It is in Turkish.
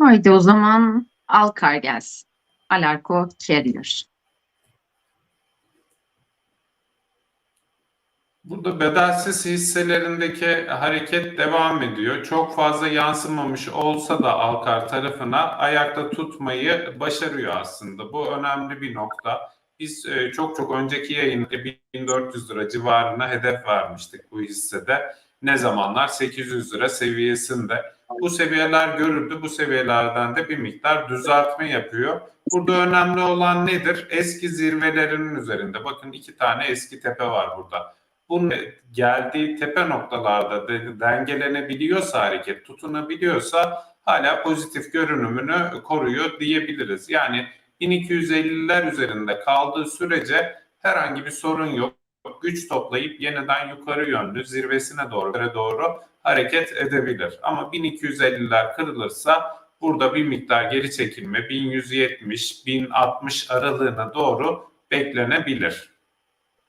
Haydi o zaman Alkar gelsin. Alarko Carrier. Burada bedelsiz hisselerindeki hareket devam ediyor. Çok fazla yansımamış olsa da Alkar tarafına ayakta tutmayı başarıyor aslında. Bu önemli bir nokta. Biz e, çok çok önceki yayında 1400 lira civarına hedef vermiştik bu hissede. Ne zamanlar? 800 lira seviyesinde. Bu seviyeler görüldü. Bu seviyelerden de bir miktar düzeltme yapıyor. Burada önemli olan nedir? Eski zirvelerinin üzerinde. Bakın iki tane eski tepe var burada bunun geldiği tepe noktalarda de- dengelenebiliyorsa hareket, tutunabiliyorsa hala pozitif görünümünü koruyor diyebiliriz. Yani 1250'ler üzerinde kaldığı sürece herhangi bir sorun yok. Güç toplayıp yeniden yukarı yönlü zirvesine doğru doğru hareket edebilir. Ama 1250'ler kırılırsa burada bir miktar geri çekilme 1170 1060 aralığına doğru beklenebilir.